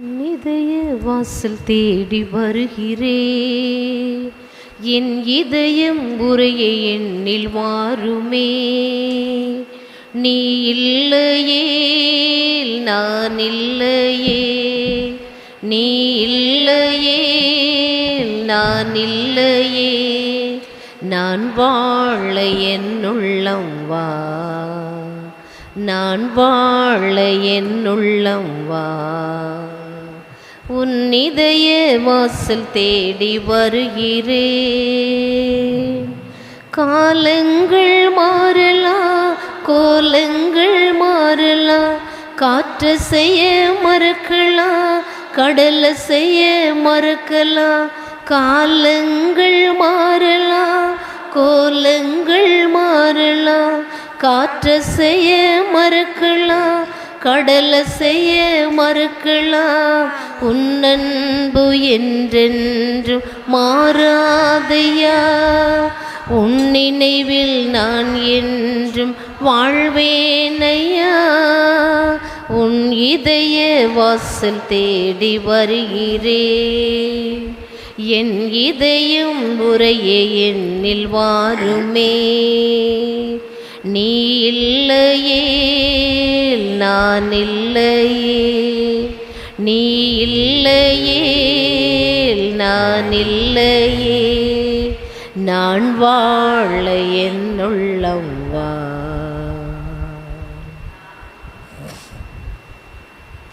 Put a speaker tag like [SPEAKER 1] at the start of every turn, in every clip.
[SPEAKER 1] இதய வாசல் தேடி வருகிறே. என் இதயம் உரைய எண்ணில் வாருமே. நீ இல்லையே நான் இல்லையே. நீ இல்லையே நான் இல்லையே. நான் வாழ என்னுள்ளம் வா. நான் வாழ என்னுள்ளம் வா. உன்னிதய வாசல் தேடி வருகிறேன். காலங்கள் மாறலாம் கோலங்கள் மாறலாம் காற்று செய்ய மறக்கலாம் கடலை செய்ய மறக்கலாம் காலங்கள் மாறலாம் கோலங்கள் மாறலாம் காற்று செய்ய மறக்கலாம் கடல செய்ய மறுக்கலாம். உன்னன்பு என்றென்றும் மாறாதையா. உன் நினைவில் நான் என்றும் வாழ்வேனையா. உன் இதய வாசல் தேடி வருகிறே. என் இதயம் உரையே என்னில் வாருமே. நீ இல்லையே நான் இல்லையே நீ இல்லையே நான் இல்லையே நான் வாழ என்னுள்ளம் வா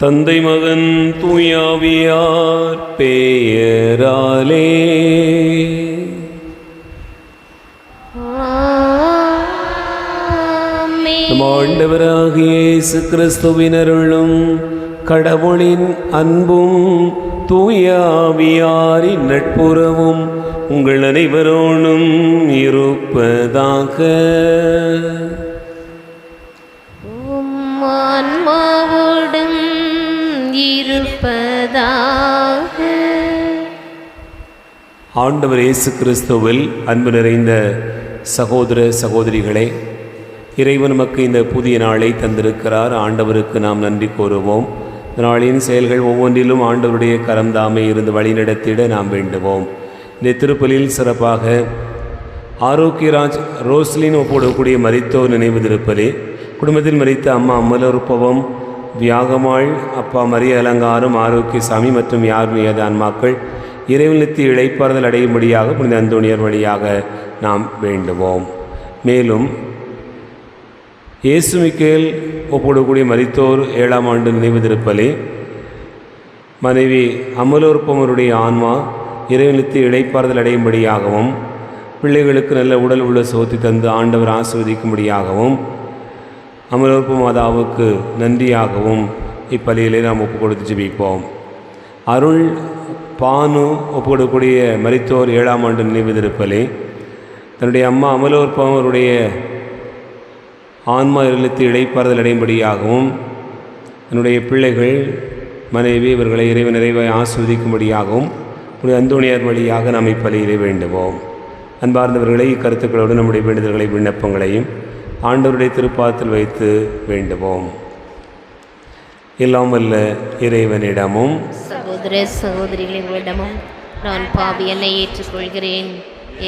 [SPEAKER 2] தந்தை மகன் தூயாவியார் பெயராலே நம் ஆண்டவராகிய இயேசு கிறிஸ்துவினருளும் கடவுளின் அன்பும் தூயாவியாரின் நட்புறவும் உங்கள் அனைவரோடும் இருப்பதாக.
[SPEAKER 1] உம் ஆன்மாவோடும் இருப்பதாக.
[SPEAKER 2] ஆண்டவர் இயேசு கிறிஸ்துவில் அன்பு நிறைந்த சகோதர சகோதரிகளே இறைவன் நமக்கு இந்த புதிய நாளை தந்திருக்கிறார். ஆண்டவருக்கு நாம் நன்றி கூறுவோம். நாளின் செயல்கள் ஒவ்வொன்றிலும் ஆண்டவருடைய கரந்தாமை இருந்து வழிநடத்திட நாம் வேண்டுவோம். இந்த திருப்பலியில் சிறப்பாக ஆரோக்கியராஜ் ரோஸ்லின் ஒப்புடக்கூடிய மரித்தோர் நினைவு திருப்பலி குடும்பத்தில் மறித்த அம்மா அம்மலருப்பவம் வியாகமாள் அப்பா மரிய அலங்காரம் ஆரோக்கியசாமி மற்றும் யார் மீது ஆன்மாக்கள் இறைவனுக்கு இழைப்பாறுதல் அடையும்படியாக புனித அந்தோணியர் வழியாக நாம் வேண்டுவோம். மேலும் இயேசு மிக்கேல் ஒப்புடக்கூடிய மரித்தோர் ஏழாம் ஆண்டு நினைவு திருப்பலி மனைவி அமலோற்பமருடைய ஆன்மா இறைவனுக்கு இழைப்பாறுதல் அடையும்படியாகவும் பிள்ளைகளுக்கு நல்ல உடல் உள்ள சோத்தி தந்து ஆண்டவர் ஆசிர்வதிக்கும்படியாகவும் அமலோற்ப மாதாவுக்கு நன்றியாகவும் இப்பலியிலே நாம் ஒப்பு கொடுத்து ஜெபிப்போம். அருள் பானு ஒப்பு கொடுக்கக்கூடிய மரித்தோர் ஏழாம் ஆண்டு நினைவு திருப்பலி தன்னுடைய அம்மா அமலோற்பம் அவருடைய ஆன்மா இழுத்து இடைப்பாறுதல் அடையும்படியாகவும் தன்னுடைய பிள்ளைகள் மனைவி இவர்களை இறைவன் நிறைவாய் ஆஸ்வதிக்கும்படியாகவும் உடைய அந்தோணியார் வழியாக நாம் இப்பலியிலே வேண்டுவோம். அன்பார்ந்தவர்களை இக்கருத்துக்களோடு நம்முடைய வேண்டுதல்களை விண்ணப்பங்களையும் ஆண்டவருடைய திருப்பாத்தில் வைத்து வேண்டுவோம். எல்லாம் வல்ல இறைவனிடமும்
[SPEAKER 1] சகோதர சகோதரிகளிடமும் நான் பாவி என்னை ஏற்றுக்கொள்கிறேன்.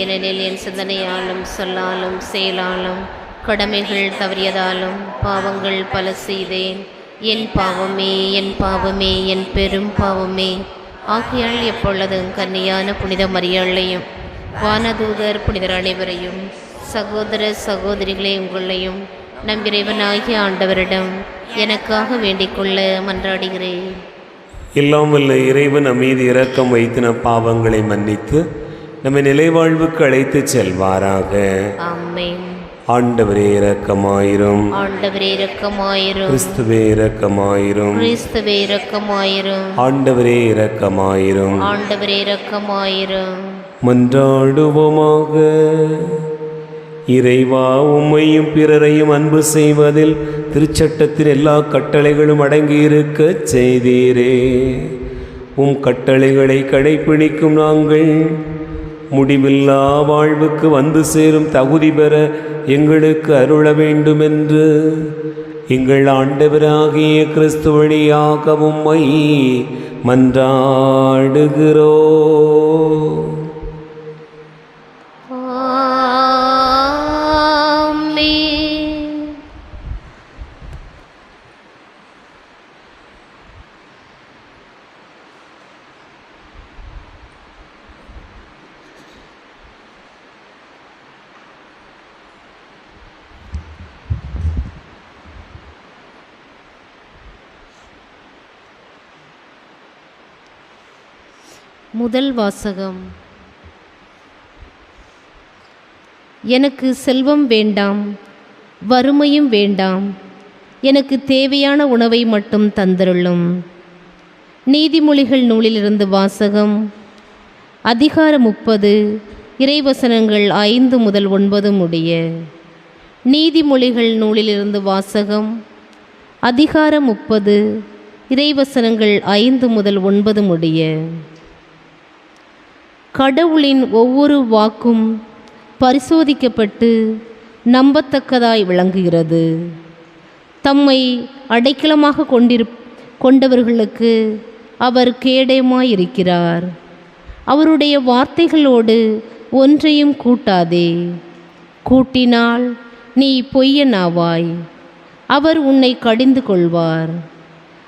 [SPEAKER 1] ஏனெனில் என் சிந்தனையாலும் சொல்லாலும் செயலாலும் கடமைகள் தவறியதாலும் பாவங்கள் பல செய்தேன். என் பாவமே என் பாவமே என் பெரும் பாவமே. ஆகையால் எப்பொழுதும் கன்னியான புனித மரியாளையும் வானதூதர் புனிதர் அனைவரையும் சகோதர சகோதரிகளே உங்களையும் நம் இறைவனாகிய ஆண்டவரிடம் எனக்காக வேண்டிக்கொள்ள மன்றாடுகிறேன்.
[SPEAKER 2] எல்லாம் வல்ல இறைவன் நம் மீது இரக்கம் வைத்து நம் பாவங்களை மன்னித்து நம்மை நிலைவாழ்வுக்கு அழைத்துச் செல்வாராக.
[SPEAKER 1] ஆமென்.
[SPEAKER 2] ஆண்டவரே இரக்கமாயிரும்.
[SPEAKER 1] ஆண்டவரே இரக்கமாயிரும்.
[SPEAKER 2] கிறிஸ்துவே இரக்கமாயிரும்.
[SPEAKER 1] கிறிஸ்துவே இரக்கமாயிரும்.
[SPEAKER 2] ஆண்டவரே இரக்கமாயிரும்.
[SPEAKER 1] ஆண்டவரே இரக்கமாயிரும்.
[SPEAKER 2] மன்றாடுவோமாக. இறைவா உம்மையும் பிறரையும் அன்பு செய்வதில் திருச்சட்டத்தின் எல்லா கட்டளைகளும் அடங்கியிருக்கச் செய்தீரே. உம் கட்டளைகளை கடைப்பிடிக்கும் நாங்கள் முடிவில்லா வாழ்வுக்கு வந்து சேரும் தகுதி பெற எங்களுக்கு அருள வேண்டுமென்று எங்கள் ஆண்டவராகிய கிறிஸ்து வழியாக
[SPEAKER 1] மன்றாடுகிறோம். முதல் வாசகம். எனக்கு செல்வம் வேண்டாம் வறுமையும் வேண்டாம் எனக்கு தேவையான உணவை மட்டும் தந்தருளும். நீதிமொழிகள் நூலிலிருந்து வாசகம். அதிகாரம் முப்பது இறைவசனங்கள் ஐந்து முதல் ஒன்பது முடிய. நீதிமொழிகள் நூலிலிருந்து வாசகம். அதிகாரம் முப்பது இறைவசனங்கள் ஐந்து முதல் ஒன்பது முடிய. கடவுளின் ஒவ்வொரு வாக்கும் பரிசோதிக்கப்பட்டு நம்பத்தக்கதாய் விளங்குகிறது. தம்மை அடைக்கலமாக கொண்டிரு கொண்டவர்களுக்கு அவர் கேடயமாயிருக்கிறார். அவருடைய வார்த்தைகளோடு ஒன்றையும் கூட்டாதே. கூட்டினால் நீ பொய்யனாவாய். அவர் உன்னை கடிந்து கொள்வார்.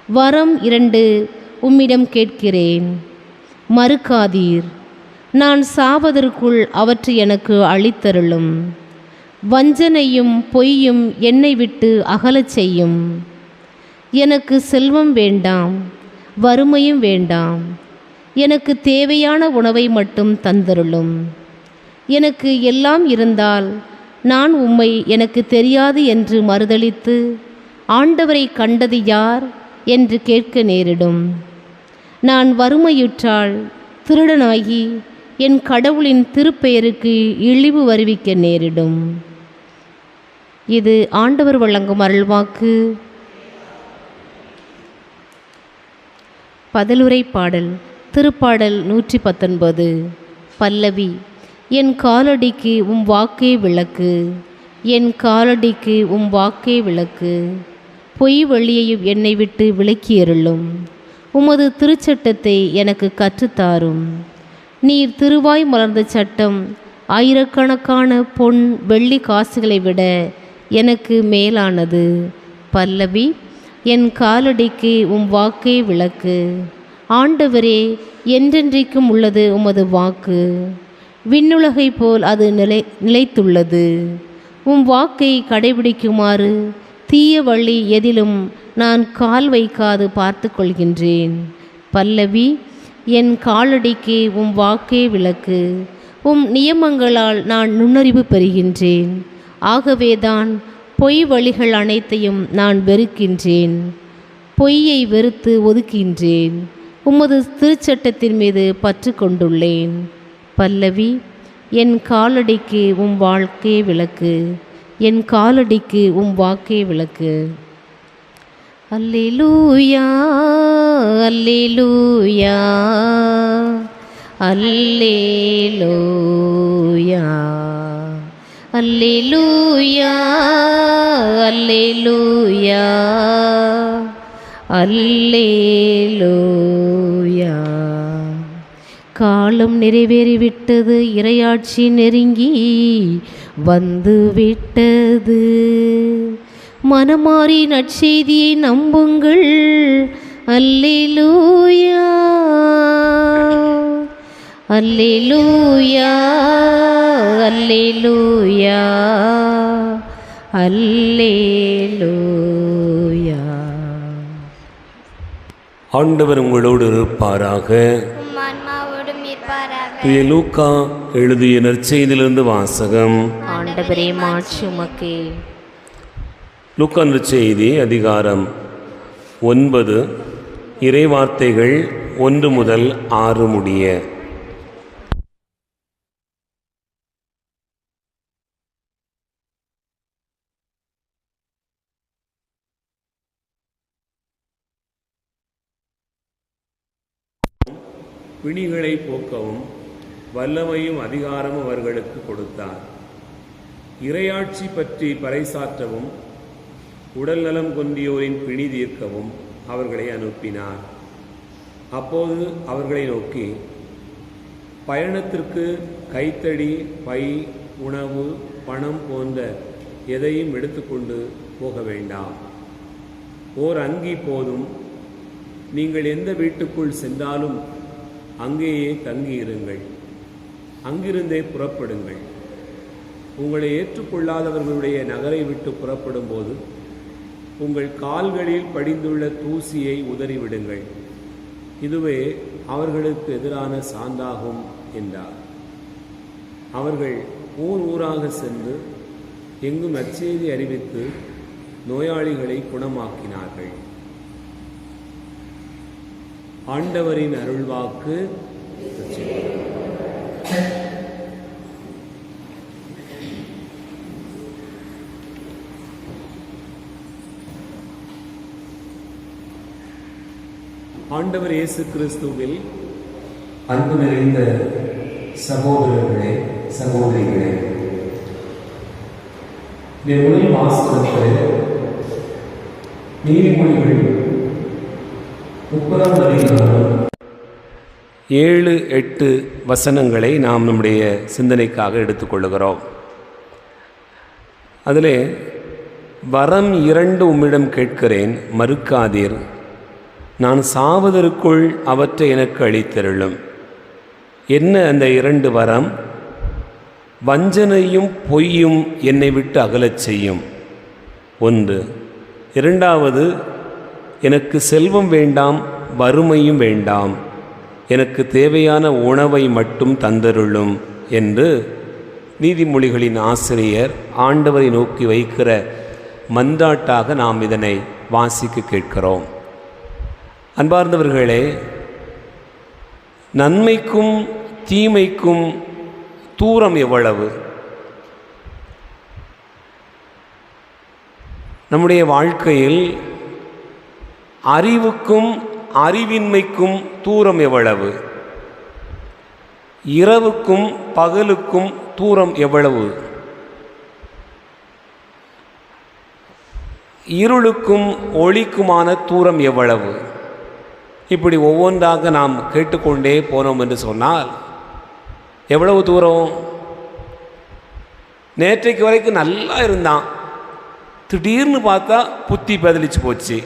[SPEAKER 1] வரம் இரண்டு உம்மிடம் கேட்கிறேன். மறுக்காதீர். நான் சாவதற்குள் அவற்றை எனக்கு அளித்தருளும். வஞ்சனையும் பொய்யும் என்னை விட்டு அகலச் செய்யும். எனக்கு செல்வம் வேண்டாம் வறுமையும் வேண்டாம். எனக்கு தேவையான உணவை மட்டும் தந்தருளும். எனக்கு எல்லாம் இருந்தால் நான் உம்மை எனக்கு தெரியாது என்று மறுதளித்து ஆண்டவரை கண்டது யார் என்று கேட்க நேரிடும். நான் வறுமையுற்றால் திருடனாகி என் கடவுளின் திருப்பெயருக்கு இழிவு வருவிக்க நேரிடும். இது ஆண்டவர் வழங்கும் அருள்வாக்கு. பதலுரை பாடல் திருப்பாடல் நூற்றி பத்தொன்பது பல்லவி என் காலடிக்கு உம் வாக்கே விளக்கு. என் காலடிக்கு உம் வாக்கே விளக்கு. பொய் வழியையும் என்னை விட்டு விலக்கி உமது திருச்சட்டத்தை எனக்கு கற்றுத்தாரும். நீர் திருவாய் மலர்ந்த சட்டம். ஆயிரக்கணக்கான பொன் வெள்ளி காசுகளை விட எனக்கு மேலானது. பல்லவி என் காலடிக்கு உம் வாக்கே விளக்கு. ஆண்டவரே என்றென்றைக்கும் உள்ளது உமது வாக்கு. விண்ணுலகை போல் அது நிலை நிலைத்துள்ளது. உம் வாக்கை கடைபிடிக்குமாறு தீய வழி எதிலும் நான் கால் வைக்காது பார்த்து கொள்கின்றேன். பல்லவி என் காலடிக்கு உம் வாக்கே விளக்கு. உம் நியமங்களால் நான் நுண்ணறிவு பெறுகின்றேன். ஆகவேதான் பொய் வழிகள் அனைத்தையும் நான் வெறுக்கின்றேன். பொய்யை வெறுத்து ஒதுக்கின்றேன். உமது திருச்சட்டத்தின் மீது பற்று கொண்டுள்ளேன். பல்லவி என் காலடிக்கு உம் வாழ்க்கே விளக்கு. என் காலடிக்கு உம் வாக்கே விளக்கு. அல்லேலூயா அல்லேலூயா அல்லேலூயா அல்லேலூயா அல்லேலூயா அல்லேலூயா. காலம் நிறைவேறிவிட்டது இரையாட்சி நெருங்கி வந்து விட்டது மனமாறி நற்செய்தியை நம்புங்கள். அல்லேலூயா. அல்லேலூயா. அல்லேலூயா. அல்லேலூயா.
[SPEAKER 2] ஆண்டவர் உங்களோடு இருப்பாராக.
[SPEAKER 3] உம் ஆன்மாவோடும் இருப்பாராக.
[SPEAKER 2] தூய லூக்கா எழுதிய நற்செய்தியிலிருந்து வாசகம்.
[SPEAKER 1] ஆண்டவரே மாட்சி உமக்கே.
[SPEAKER 2] லுக்கன் செய்தி அதிகாரம் ஒன்பது. இறைவார்த்தைகள் ஒன்று முதல் ஆறு முடிய. பிணிகளை போக்கவும் வல்லமையும் அதிகாரமும் அவர்களுக்கு கொடுத்தார். இறையாட்சி பற்றி பறைசாற்றவும் உடல் நலம் கொந்தியோரின் பிணி தீர்க்கவும் அவர்களை அனுப்பினார். அப்போது அவர்களை நோக்கி பயணத்திற்கு கைத்தடி பை உணவு பணம் போன்ற எதையும் எடுத்துக்கொண்டு போக வேண்டாம். ஓர் அங்கி போதும். நீங்கள் எந்த வீட்டுக்குள் சென்றாலும் அங்கேயே தங்கியிருங்கள். அங்கிருந்தே புறப்படுங்கள். உங்களை ஏற்றுக்கொள்ளாதவர்களுடைய நகரை விட்டு புறப்படும்போது உங்கள் கால்களில் படிந்துள்ள தூசியை உதறிவிடுங்கள். இதுவே அவர்களுக்கு எதிரான சான்றாகும் என்றார். அவர்கள் ஊர் ஊராக சென்று எங்கும் நற்செய்தி அறிவித்து நோயாளிகளை குணமாக்கினார்கள். ஆண்டவரின் அருள்வாக்கு ஆண்டவர் இயேசு கிறிஸ்துவில் அன்பு நிறைந்த சகோதரர்களே சகோதரிகளே வாசகத்தில் நீதிமொழிகள் முப்பதாம் அதிகாரம் ஏழு எட்டு வசனங்களை நாம் நம்முடைய சிந்தனைக்காக எடுத்துக்கொள்ளுகிறோம். அதிலே வரம் இரண்டு உம்மிடம் கேட்கிறேன் மறுக்காதீர். நான் சாவதற்குள் அவற்றை எனக்கு அளித்தருளும். என்ன அந்த இரண்டு வரம்? வஞ்சனையும் பொய்யும் என்னை விட்டு அகலச் செய்யும். ஒன்று இரண்டாவது எனக்கு செல்வம் வேண்டாம் வறுமையும் வேண்டாம் எனக்கு தேவையான உணவை மட்டும் தந்தருளும் என்று நீதிமொழிகளின் ஆசிரியர் ஆண்டவரை நோக்கி வைக்கிற மந்தாட்டாக நாம் இதனை வாசிக்க கேட்கிறோம். அன்பார்ந்தவர்களே நன்மைக்கும் தீமைக்கும் தூரம் எவ்வளவு? நம்முடைய வாழ்க்கையில் அறிவுக்கும் அறிவின்மைக்கும் தூரம் எவ்வளவு? இரவுக்கும் பகலுக்கும் தூரம் எவ்வளவு? இருளுக்கும் ஒளிக்குமான தூரம் எவ்வளவு? இப்படி ஒவ்வொன்றாக நாம் கேட்டுக்கொண்டே போனோம் என்று சொன்னால் எவ்வளவு தூரம்? நேற்றைக்கு வரைக்கும் நல்லா இருந்தான். திடீர்னு பார்த்தா புத்தி பதிலிச்சு போச்சு.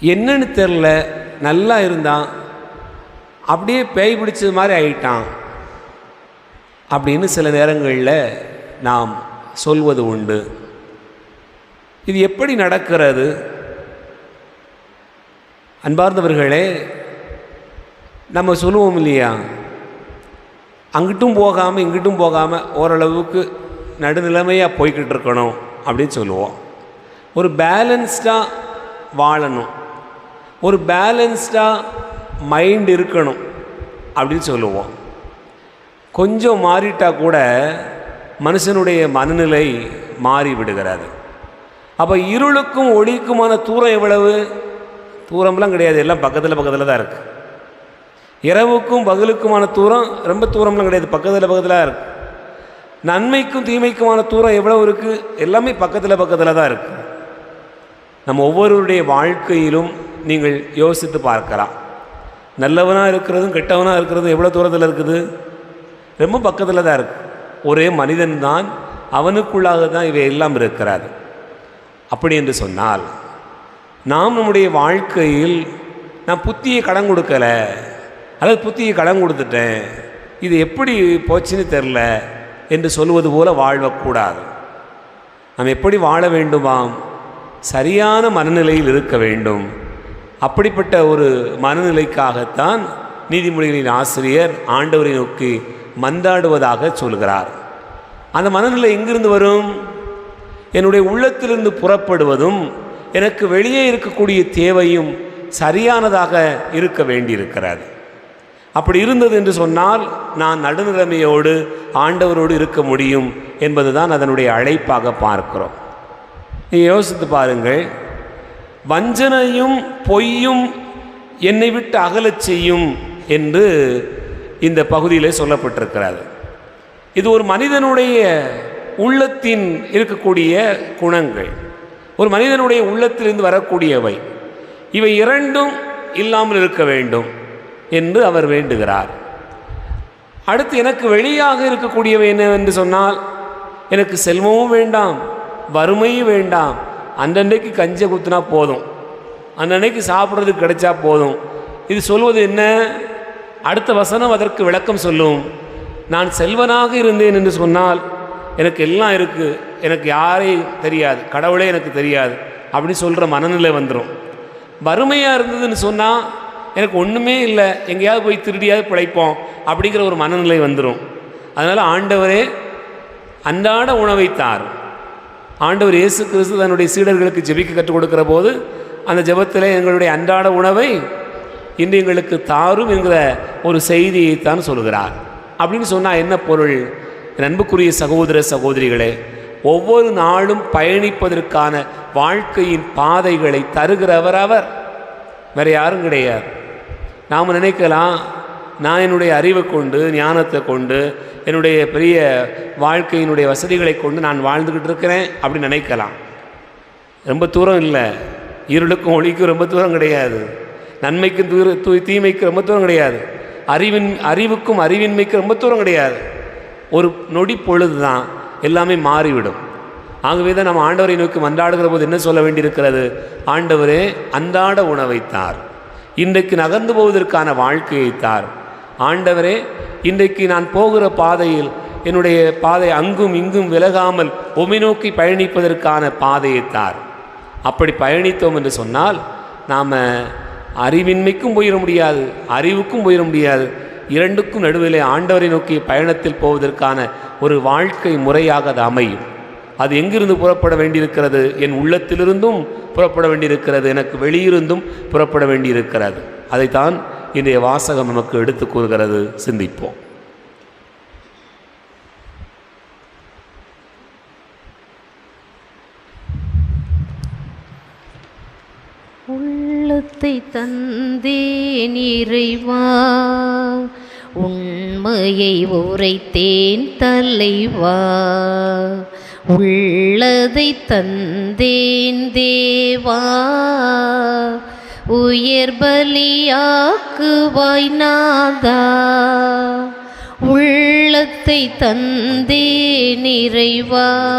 [SPEAKER 2] என்னன்னு தெரில நல்லா இருந்தான். அப்படியே பேய் பிடிச்சது மாதிரி ஆயிட்டான். அப்படின்னு சில நேரங்களில் நாம் சொல்வது உண்டு. இது எப்படி நடக்கிறது? அன்பார்ந்தவர்களே நம்ம சொல்லுவோம் இல்லையா? அங்கிட்டும் போகாமல் இங்கிட்டும் போகாமல் ஓரளவுக்கு நடுநிலைமையாக போய்கிட்டு இருக்கணும் அப்படின்னு சொல்லுவோம். ஒரு பேலன்ஸ்டாக வாழணும். ஒரு பேலன்ஸ்டாக மைண்ட் இருக்கணும் அப்படின்னு சொல்லுவோம். கொஞ்சம் மாறிட்டால் கூட மனுஷனுடைய மனநிலை மாறி விடுகிறது அப்போ இருளுக்கும் ஒளிக்குமான தூரம் எவ்வளவு? தூரம்லாம் கிடையாது. எல்லாம் பக்கத்தில் பக்கத்தில் தான் இருக்குது இரவுக்கும் பகலுக்குமான தூரம் ரொம்ப தூரம்லாம் கிடையாது. பக்கத்தில் பக்கத்தில் இருக்குது நன்மைக்கும் தீமைக்குமான தூரம் எவ்வளோ இருக்குது எல்லாமே பக்கத்தில் பக்கத்தில் தான் இருக்குது நம்ம ஒவ்வொருவருடைய வாழ்க்கையிலும் நீங்கள் யோசித்து பார்க்கலாம். நல்லவனாக இருக்கிறதும் கெட்டவனாக இருக்கிறதும் எவ்வளோ தூரத்தில் இருக்குது? ரொம்ப பக்கத்தில் தான் இருக்குது ஒரே மனிதன் தான் அவனுக்குள்ளாக தான் இவை எல்லாம் இருக்கிறார் அப்படி என்று சொன்னால் நாம் நம்முடைய வாழ்க்கையில் நான் புத்தியை கடன் கொடுக்கலை அல்லது புத்தியை கடன் கொடுத்துட்டேன் இது எப்படி போச்சுன்னு தெரில என்று சொல்வது போல வாழக்கூடாது நாம் எப்படி வாழ வேண்டுமாம்? சரியான மனநிலையில் இருக்க வேண்டும். அப்படிப்பட்ட ஒரு மனநிலைக்காகத்தான் நீதிமொழிகளின் ஆசிரியர் ஆண்டவரை நோக்கி மந்தாடுவதாக சொல்கிறார். அந்த மனநிலை எங்கிருந்து வரும்? என்னுடைய உள்ளத்திலிருந்து புறப்படுவதும் எனக்கு வெளியே இருக்கக்கூடிய தேவையும் சரியானதாக இருக்க வேண்டியிருக்கிறது. அப்படி இருந்தது என்று சொன்னால் நான் நடுநிலைமையோடு ஆண்டவரோடு இருக்க முடியும் என்பது தான் அதனுடைய அழைப்பாக பார்க்கிறோம். நீ யோசித்து பாருங்கள். வஞ்சனையும் பொய்யும் என்னை விட்டு அகலச் செய்யும் என்று இந்த பகுதியிலே சொல்லப்பட்டிருக்கிறது. இது ஒரு மனிதனுடைய உள்ளத்தின் இருக்கக்கூடிய குணங்கள். ஒரு மனிதனுடைய உள்ளத்திலிருந்து வரக்கூடியவை. இவை இரண்டும் இல்லாமல் இருக்க வேண்டும் என்று அவர் வேண்டுகிறார். அடுத்து எனக்கு வெளியாக இருக்கக்கூடியவை என்னவென்று சொன்னால் எனக்கு செல்வமும் வேண்டாம் வறுமையும் வேண்டாம். அன்னன்னைக்கு கஞ்சை குத்துனா போதும். அன்னன்னைக்கு சாப்பிட்றது கிடைச்சா போதும். இது சொல்வது என்ன? அடுத்த வசனம் அதற்கு விளக்கம் சொல்லும். நான் செல்வனாக இருந்தேன் என்று சொன்னால் எனக்கு எல்லாம் இருக்குது எனக்கு யாரையும் தெரியாது கடவுளே எனக்கு தெரியாது அப்படின்னு சொல்கிற மனநிலை வந்துடும் வறுமையாக இருந்ததுன்னு சொன்னால் எனக்கு ஒன்றுமே இல்லை எங்கேயாவது போய் திருடியாவது பிழைப்போம் அப்படிங்கிற ஒரு மனநிலை வந்துடும் அதனால் ஆண்டவரே அன்றாட உணவை தார். ஆண்டவர் இயேசு கிறிஸ்து தன்னுடைய சீடர்களுக்கு ஜெபிக்க கற்றுக் கொடுக்கிற போது அந்த ஜெபத்தில் எங்களுடைய அன்றாட உணவை இன்று எங்களுக்கு தாரும் என்கிற ஒரு செய்தியைத்தான் சொல்கிறார். அப்படின்னு சொன்னால் என்ன பொருள்? அன்புக்குரிய சகோதர சகோதரிகளே ஒவ்வொரு நாளும் பயணிப்பதற்கான வாழ்க்கையின் பாதைகளை தருகிறவர் அவர். வேற யாரும் கிடையாது. நாம் நினைக்கலாம் நான் என்னுடைய அறிவை கொண்டு ஞானத்தை கொண்டு என்னுடைய பெரிய வாழ்க்கையினுடைய வசதிகளை கொண்டு நான் வாழ்ந்துக்கிட்டு இருக்கிறேன் அப்படின்னு நினைக்கலாம். ரொம்ப தூரம் இல்லை. இருளுக்கும் ஒளிக்கும் ரொம்ப தூரம் கிடையாது. நன்மைக்கும் தூர தூ தீமைக்கு ரொம்ப தூரம் கிடையாது. அறிவின் அறிவுக்கும் அறிவின்மைக்கும் ரொம்ப தூரம் கிடையாது. ஒரு நொடி பொழுது தான் எல்லாமே மாறிவிடும். ஆகவே தான் நம்ம ஆண்டவரை நோக்கி மன்றாடுகிற போது என்ன சொல்ல வேண்டியிருக்கிறது? ஆண்டவரே அன்றாட உணவை தார். இன்றைக்கு நகர்ந்து போவதற்கான வாழ்க்கையை தார். ஆண்டவரே இன்றைக்கு நான் போகிற பாதையில் என்னுடைய பாதை அங்கும் இங்கும் விலகாமல் உமை நோக்கி பயணிப்பதற்கான பாதையை தார். அப்படி பயணித்தோம் என்று சொன்னால் நாம் அறிவின்மைக்கும் போயிட முடியாது அறிவுக்கும் போயிட முடியாது. இரண்டுக்கும் நடுவிலே ஆண்டவரை நோக்கிய பயணத்தில் போவதற்கான ஒரு வாழ்க்கை முறையாக அது அமையும். அது எங்கிருந்து புறப்பட வேண்டியிருக்கிறது? என் உள்ளத்திலிருந்தும் புறப்பட வேண்டியிருக்கிறது. எனக்கு வெளியிருந்தும் புறப்பட வேண்டியிருக்கிறது. அதைத்தான் இன்றைய வாசகம் நமக்கு எடுத்து கூறுகிறது. சிந்திப்போம்.
[SPEAKER 1] உள்ளத்தை தந்தேன் இறைவா. உண்மையை உரைத்தேன் தலைவா. உள்ளதை தந்தேன் தேவா. உயர் பலியாக்குவாய் நாதா. உள்ளத்தை தந்தே நிறைவா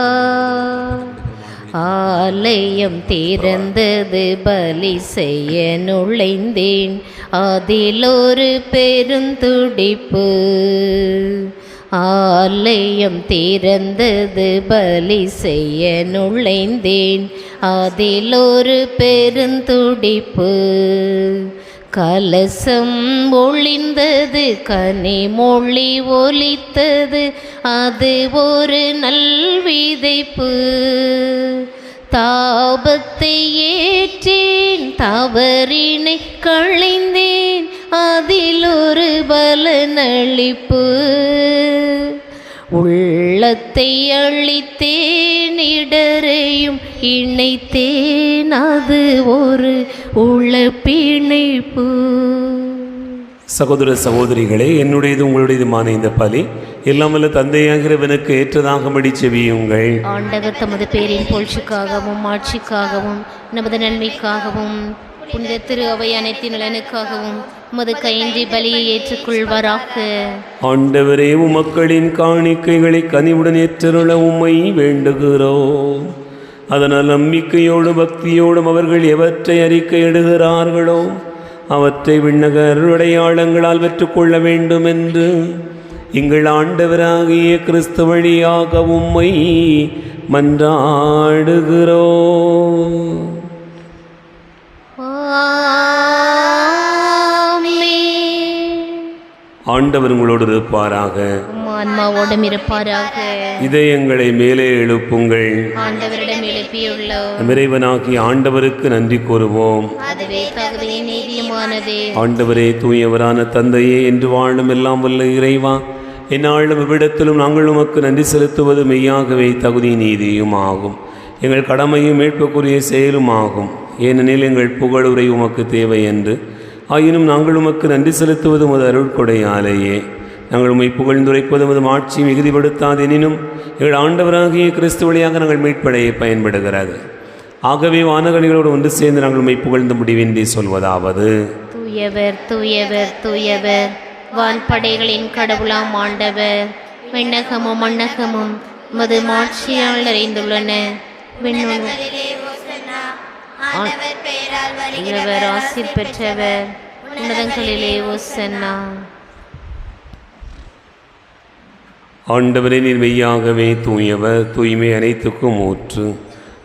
[SPEAKER 1] ஆலயம் திறந்தது பலி செய்ய நுழைந்தேன். அதில் ஒரு பெருந்துடிப்பு ஆலயம் திறந்தது பலி செய்ய நுழைந்தேன். அதில் ஒரு பெருந்துடிப்பு கலசம் ஒளிந்தது கனி மொழி ஒலித்தது அது ஒரு நல்விதைப்பு தாபத்தை ஏற்றேன் தவறினை களைந்தேன் அதில் ஒரு பலனளிப்பு. உள்ளத்தை அழித்தேன் இடரையும் இணைத்தேன் அது ஒரு உழப்பிணைப்பு.
[SPEAKER 2] சகோதர சகோதரிகளே என்னுடையது உங்களுடையதுமான இந்த பலி. எல்லாம் வல்ல தந்தையாகிறவனுக்கு ஏற்றதாகும்படி செவியுங்கள்.
[SPEAKER 1] ஆண்டவர் தமது பேரின் புகழ்ச்சிக்காகவும் ஆட்சிக்காகவும் நமது நன்மைக்காகவும் புனித திரு அவை அனைத்து நலனுக்காகவும் உமது கையின்றி பலியை ஏற்றுக்கொள்வாராக.
[SPEAKER 2] ஆண்டவரே உமக்களின் காணிக்கைகளை கனிவுடன் ஏற்றருள உம்மை வேண்டுகிறோம். அதனால் நம்பிக்கையோடு பக்தியோடும் அவர்கள் எவற்றை அறிக்கையிடுகிறார்களோ அவற்றை விண்ணக அருளடையாளங்களால் பெற்றுக்கொள்ள வேண்டும் என்று எங்கள் ஆண்டவராகிய கிறிஸ்து வழியாக உம்மை மன்றாடுகிறோம். ஆண்டவர் உங்களோடு இருப்பாராக.
[SPEAKER 1] ஆன்மாவோடும் இருப்பாராக.
[SPEAKER 2] இதயங்களை மேலே எழுப்புங்கள்.
[SPEAKER 1] ஆண்டவரிடம்
[SPEAKER 2] இறைவனாகிய ஆண்டவருக்கு நன்றி கூறுவோம். ஆண்டவரே தூயவரான தந்தையே என்று வாழும் எல்லாம் வல்ல இறைவா என்னாலும் இவ்விடத்திலும் நாங்கள் உமக்கு நன்றி செலுத்துவது மெய்யாகவே தகுதி நீதியும் ஆகும் எங்கள் கடமையும் மீட்புக்குரிய செயலும் ஆகும் ஏனெனில் எங்கள் புகழுரை உமக்கு தேவை என்று ஆயினும் நாங்கள் உமக்கு நன்றி செலுத்துவது உமது அருள்கொடையாலேயே. நாங்கள் உம்மை புகழ்ந்துரைப்பது உமது ஆட்சி மிகுதிப்படுத்தாதெனினும் எங்கள் ஆண்டவராகிய கிறிஸ்து வழியாக நாங்கள் மீட்படைய பயன்படுகிறது. ஆகவே வானகணிகளோடு ஒன்று சேர்ந்து நாங்கள் உம்மை புகழ்ந்து முடிவின்றி சொல்வதாவது.
[SPEAKER 1] தூயவர் தூயவர் தூயவர். வான்படைகளின் கடவுளாம் ஆண்டவர். விண்ணகமும் மண்ணகமும் மது மாட்சியால் நிறைந்துள்ளன. விண்ணுள்ள இளவர் ஆசிர் பெற்றவர். உன்னதங்களிலே ஒசன்னா
[SPEAKER 2] ஆண்டவரே நீர் மெய்யாகவே தூயவர் தூய்மை அனைத்துக்கும் ஊற்று.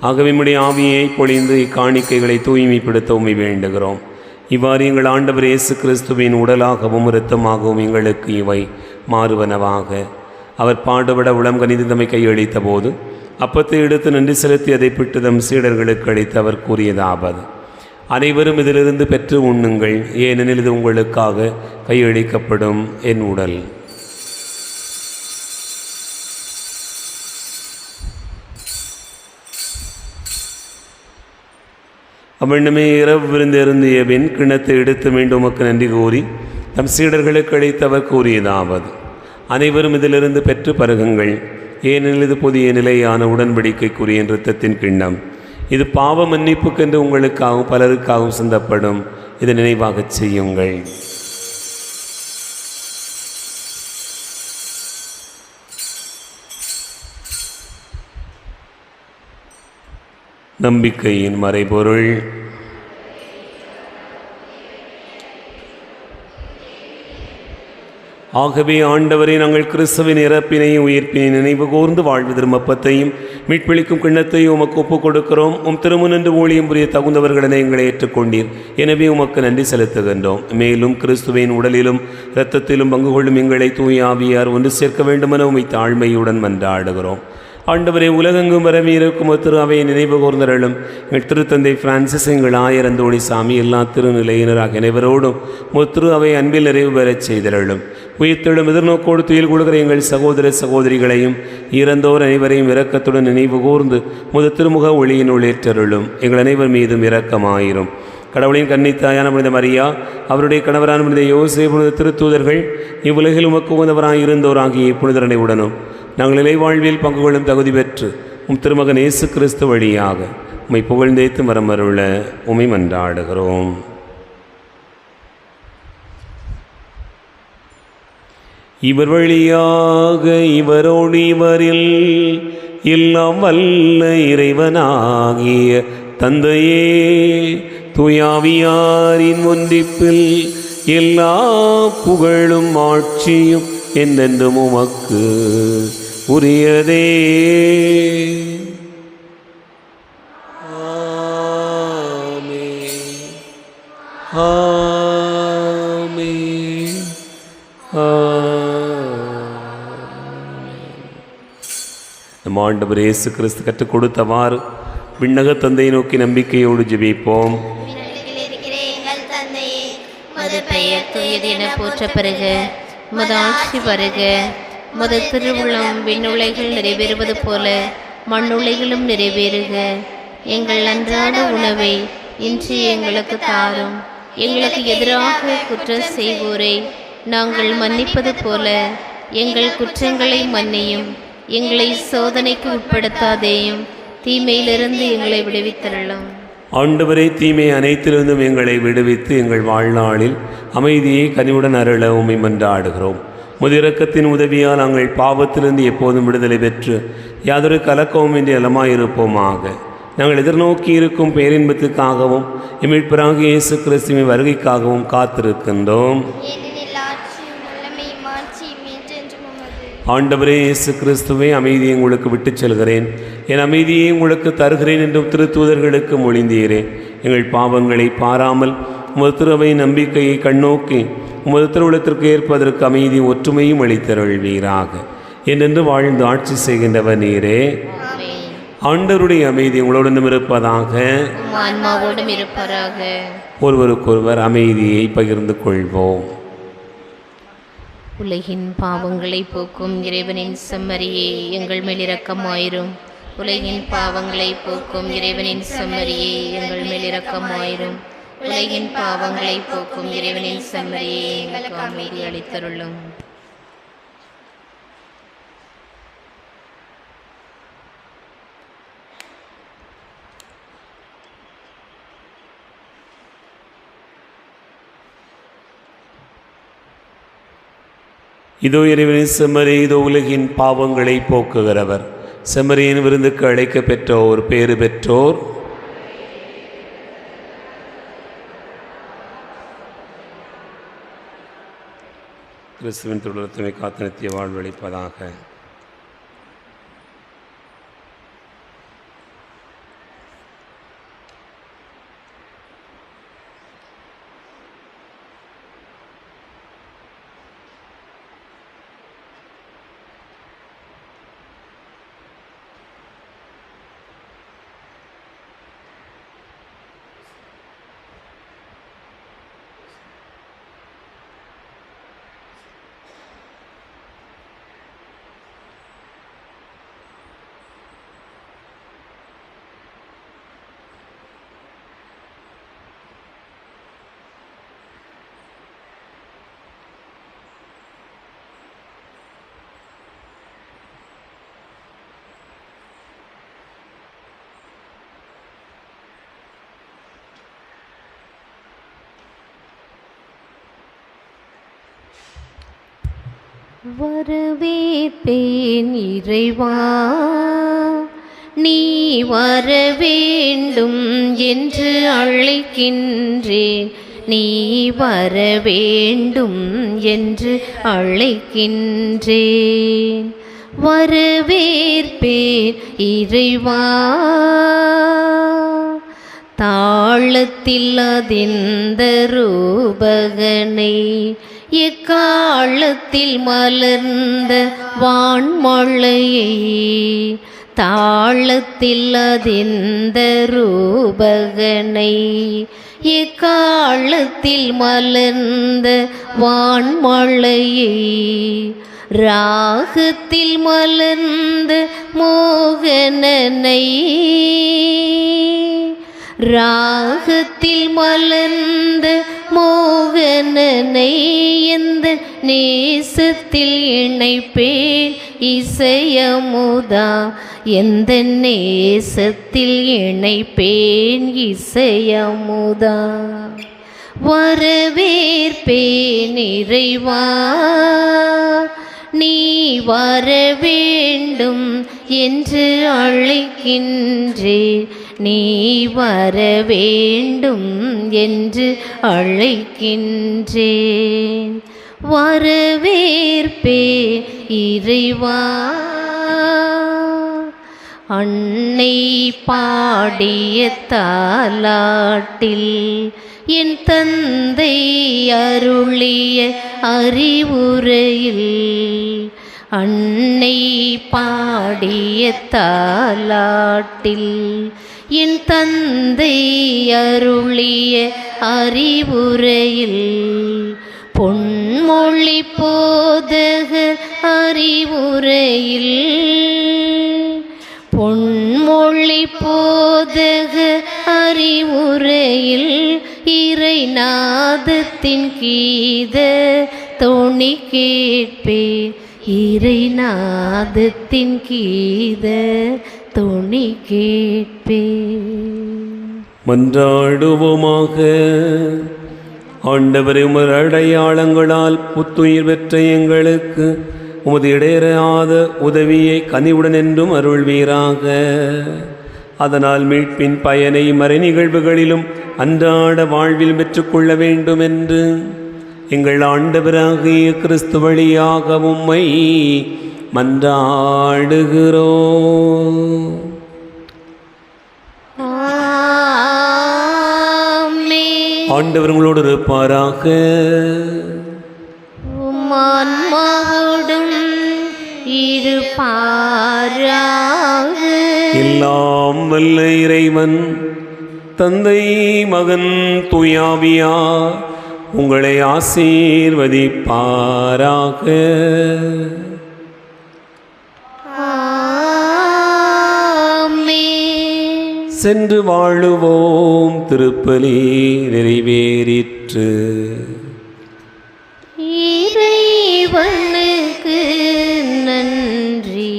[SPEAKER 2] ஆகவே நம்முடைய ஆவியை பொழிந்து இக்காணிக்கைகளை தூய்மைப்படுத்த உம்மை வேண்டுகிறோம். இவ்வாறு எங்கள் ஆண்டவர் இயேசு கிறிஸ்துவின் உடலாகவும் இரத்தமாகவும் எங்களுக்கு இவை மாறுவனவாக. அவர் பாடுபட உளம் கனிந்து தம்மை கையளித்த போது அப்பத்தை எடுத்து நன்றி செலுத்தி அதை பிட்டு தம் சீடர்களுக்கு அளித்து அவர் கூறியதாவது அனைவரும் இதிலிருந்து பெற்று உண்ணுங்கள். ஏனெனில் இது உங்களுக்காக கையளிக்கப்படும் என் உடல். அவ்வண்ணமே இரவு விருந்திருந்திய பின் கிணத்தை எடுத்து மீண்டும் உமக்கு நன்றி கூறி தம் சீடர்களுக்கு அளித்தவர் கூறியதாவது அனைவரும் இதிலிருந்து பெற்று பருகுங்கள். ஏனெனில் இது புதிய நிலையான உடன்படிக்கைக்குரிய இரத்தத்தின் கிண்ணம். இது பாவ மன்னிப்புக்கென்று உங்களுக்காகவும் பலருக்காகவும் சிந்தப்படும். இதை நினைவாகச் செய்யுங்கள். நம்பிக்கையின் மறைபொருள். ஆகவே ஆண்டவரை நாங்கள் கிறிஸ்துவின் இறப்பினையும் உயிர்ப்பினை நினைவு கூர்ந்து வாழ்வு திருமப்பத்தையும் மீட்பிளிக்கும் கிண்ணத்தையும் உமக்கு ஒப்புக் கொடுக்கிறோம் உம் திருமுனன்று ஊழியம் புரிய தகுந்தவர்களை எங்களை ஏற்றுக்கொண்டீர். எனவே உமக்கு நன்றி செலுத்துகின்றோம். மேலும் கிறிஸ்துவின் உடலிலும் இரத்தத்திலும் பங்கு கொள்ளும் எங்களை தூயாவியார் ஒன்று சேர்க்க வேண்டுமென உமை தாழ்மையுடன் மன்றாடுகிறோம். ஆண்டவரே உலகெங்கும் வரவி இருக்கும் திரு அவையை நினைவு கூர்ந்தரலும் எங்கள் திருத்தந்தை பிரான்சிஸ் எங்கள் ஆயிரந்தோணி சாமி எல்லா திருநிலையினராக அனைவரோடும் முத்திரு அவை அன்பில் நிறைவு பெறச் செய்தரலும் உயிர்த்தெழும் எதிர்நோக்கோடு துயில் கொள்கிற எங்கள் சகோதர சகோதரிகளையும் இறந்தோர் அனைவரையும் இரக்கத்துடன் நினைவு கூர்ந்து முத திருமுக ஒளியினுள் ஏற்றருளும் எங்கள் அனைவர் மீதும் இரக்கமாயிரும். கடவுளின் கன்னித்தாயான புனித மரியா அவருடைய கணவரான புனித யோசே புனித திருத்தூதர்கள் இவ்வுலகில் உமக்கு இருந்தோர் ஆகிய புனிதரனை உடனும் நாங்கள் இலைவாழ்வில் பங்கு கொள்ளும் தகுதி பெற்று உம் திருமகன் இயேசு கிறிஸ்து வழியாக உம்மை புகழ்ந்தேத்து மரமருள உமை மன்றாடுகிறோம். இவர் வழியாக இவரோடு இவரில் எல்லாம் வல்ல இறைவனாகிய தந்தையே துயாவியாரின் ஒன்றிப்பில் எல்லா புகழும் ஆட்சியும் என்னென்றும் உமக்கு உரியதே. ஆமே ஆ நம் ஆண்டவர் இயேசு கிறிஸ்து கற்றுக் கொடுத்தவாறு விண்ணக தந்தை நோக்கி நம்பிக்கையோடு ஜெபிப்போம்.
[SPEAKER 3] விண்ணுலகில்
[SPEAKER 1] பெயர் தூயது என போற்ற ஆட்சி வருக மது திருவுளம் விண்ணுலைகள் நிறைவேறுவது போல மண்ணுலைகளும் நிறைவேறுக எங்கள் அன்றாட உணவை இன்று எங்களுக்கு தாரும் எங்களுக்கு எதிராக குற்றம் செய்வோரை நாங்கள் மன்னிப்பது போல எங்கள் குற்றங்களை மன்னியும் எங்களை சோதனைக்கு உட்படுத்தாதேயும் தீமையிலிருந்து எங்களை விடுவித்தரலாம்
[SPEAKER 2] ஆண்டவரே தீமை அனைத்திலிருந்தும் எங்களை விடுவித்து எங்கள் வாழ்நாளில் அமைதியை கனிவுடன் அருள உம்மை மன்றாடுகிறோம். முதிரக்கத்தின் உதவியால் நாங்கள் பாவத்திலிருந்து எப்போதும் விடுதலை பெற்று யாதொரு கலக்கமும் இன்றி நலமாயிருப்போமாக. நாங்கள் எதிர்நோக்கி இருக்கும் பேரின்பத்துக்காகவும் எமிழ்ப்பராக இயேசு கிறிஸ்துவின் வருகைக்காகவும் காத்திருக்கின்றோம்
[SPEAKER 3] ஏனெனில் ஆட்சியும் வல்லமையும் மாட்சியும் என்றென்றும் உமது
[SPEAKER 2] ஆண்டவரே இயேசு கிறிஸ்துவை அமைதியை உங்களுக்கு விட்டுச் செல்கிறேன். என் அமைதியை உங்களுக்கு தருகிறேன் என்றும் திருத்தூதர்களுக்கு மொழிந்தீரே. எங்கள் பாவங்களை பாராமல் உமது திருவை நம்பிக்கையை கண்ணோக்கி உமது ஏற்பதற்கு அமைதி ஒற்றுமையும் அளித்தருள்வீராக. என்றென்று வாழ்ந்து ஆட்சி செய்கின்றவர் நீரே. ஆண்டவருடைய அமைதி உங்களுடன் இருப்பதாக ஒருவருக்கொருவர் அமைதியை பகிர்ந்து கொள்வோம்.
[SPEAKER 1] உலகின் பாவங்களை போக்கும் இறைவனின் செம்மறியே எங்கள் மேல் இரக்கமாயிரும். உலகின் பாவங்களை போக்கும் இறைவனின் செம்மறியே எங்கள் மேல் இரக்கமாயிரும். உலகின் பாவங்களை போக்கும் இறைவனின் செம்மறியே எங்களுக்கு அமைதி அளித்தருளும்.
[SPEAKER 2] இதோ இறைவனின் செம்மறி இதோ உலகின் பாவங்களை போக்குகிறவர். செம்மறியின் விருந்துக்கு அழைக்க பெற்றோர் பேறு பெற்றோர். கிறிஸ்துவின் தொடர்த்துமை காத்து நித்திய
[SPEAKER 1] வரவேற்பேன் இறைவா. நீ வர வேண்டும் என்று அழைக்கின்றேன். நீ வர வேண்டும் என்று அழைக்கின்றேன். வரவேற்பேன் இறைவா. தாளத்தில் அதிந்த ரூபகனை எக்காலத்தில் மலர்ந்த வான்மழையை தாளத்தில் அதிந்த ரூபகனை எக்காலத்தில் மலர்ந்த வான்மழையை ராகத்தில் மலர்ந்த மோகனனை ராகத்தில் மலர்ந்த மோகனனை எந்த நேசத்தில் இணைப்பேன்? இசையமுதா எந்த நேசத்தில் இணைப்பேன்? இசையமுதா வரவேற்பேன் இறைவா. நீ வர வேண்டும் என்று அழைக்கின்றேன் நீ வர வேண்டும் என்று அழைக்கின்றேன். வரவேற்பே இறைவா. அன்னை பாடிய தாலாட்டில் என் தந்தை அருளிய அறிவுரையில் அன்னை பாடிய தாலாட்டில் என் தந்தை அருளிய அறிவுரையில் பொன்மொழி போதக அறிவுரையில் பொன்மொழி போதக அறிவுரையில் இறைநாதத்தின் கீத தோணி கேட்பேன் இறைநாதத்தின் கீத துணி கேட்பே.
[SPEAKER 2] மன்றாடுவோமாக. ஆண்டவரை உமர் அடையாளங்களால் புத்துயிர் பெற்ற எங்களுக்கு உமது இடையறாத உதவியை கனிவுடன் என்றும் அருள்வீராக. அதனால் மீட்பின் பயனை மறை நிகழ்வுகளிலும் அன்றாட வாழ்வில் பெற்றுக்கொள்ள வேண்டும் என்று எங்கள் ஆண்டவராகிய கிறிஸ்து வழியாக உம்மை மன்றாடுகிறோம். ஆண்டவர் உங்களோடு இருப்பாராக. எல்லாம் வல்ல இறைவன் தந்தை மகன் துயாவியா உங்களை ஆசீர்வதிப்பாராக. சென்று வாழுவோம் திருப்பலி நிறைவேறிற்று.
[SPEAKER 1] இறைவனுக்கு நன்றி.